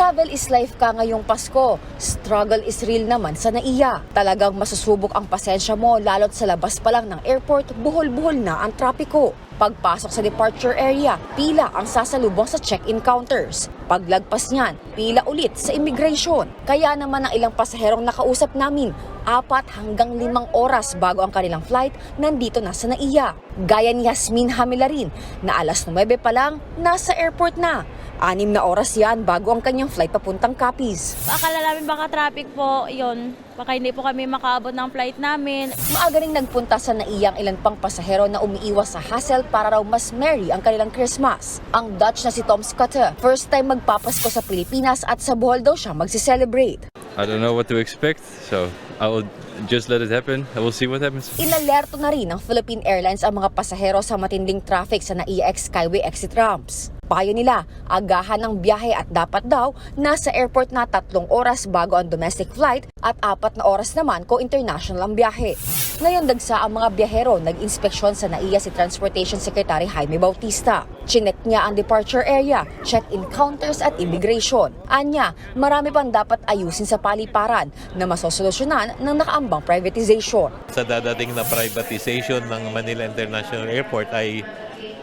Travel is life ka ngayong Pasko. Struggle is real naman sa naiya. Talagang masusubok ang pasensya mo lalo't sa labas pa lang ng airport, buhol-buhol na ang trapiko. Pagpasok sa departure area, pila ang sasalubong sa check-in counters. Paglagpas niyan, pila ulit sa immigration. Kaya naman ang ilang pasaherong nakausap namin, apat hanggang limang oras bago ang kanilang flight, nandito na sa naiya. Gaya ni Yasmin Hamilarin, na alas 9 pa lang, nasa airport na. Anim na oras yan bago ang kanyang flight papuntang Capiz. Akala namin baka traffic po, yon. Baka hindi po kami makaabot ng flight namin. Maaga ring nagpunta sa naiyang ilan pang pasahero na umiiwas sa hassle para raw mas merry ang kanilang Christmas. Ang Dutch na si Tom Scutter, first time magpapasko sa Pilipinas at sa Bohol daw siya magsi-celebrate. I don't know what to expect, so I will just let it happen. I will see what happens. Inalerto na rin ng Philippine Airlines ang mga pasahero sa matinding traffic sa NAIA Skyway exit ramps. Payo nila, agahan ng biyahe at dapat daw nasa airport na tatlong oras bago ang domestic flight at apat na oras naman kung international ang biyahe. Ngayon dagsa ang mga biyahero, nag-inspeksyon sa NAIA si Transportation Secretary Jaime Bautista. Chinek niya ang departure area, check-in counters at immigration. Anya, marami pang dapat ayusin sa paliparan na masosolusyonan ng nakaambang privatization. sa dadating na privatization ng Manila International Airport ay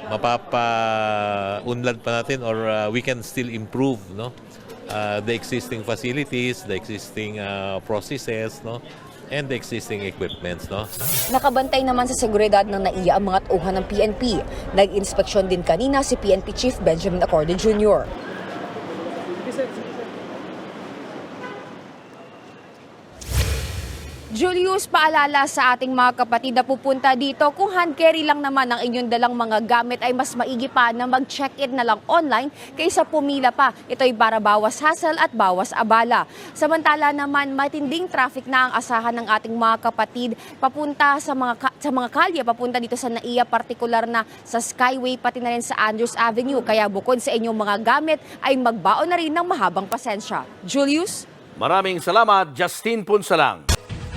mapapa-unlad pa natin or uh, we can still improve no uh, the existing facilities, the existing uh, processes no and the existing equipments no. Nakabantay naman sa seguridad ng NAIA ang mga tauhan ng PNP. Nag-inspeksyon din kanina si PNP Chief Benjamin Acorde Jr. Julius, paalala sa ating mga kapatid na pupunta dito, kung hand carry lang naman ang inyong dalang mga gamit ay mas maigi pa na mag-check-in na lang online kaysa pumila pa. Ito'y para bawas hassle at bawas abala. Samantala naman, matinding traffic na ang asahan ng ating mga kapatid papunta sa mga sa mga kalye, papunta dito sa NAIA, partikular na sa Skyway pati na rin sa Andrews Avenue. Kaya bukod sa inyong mga gamit ay magbaon na rin ng mahabang pasensya. Julius? Maraming salamat, Justin Punsalang.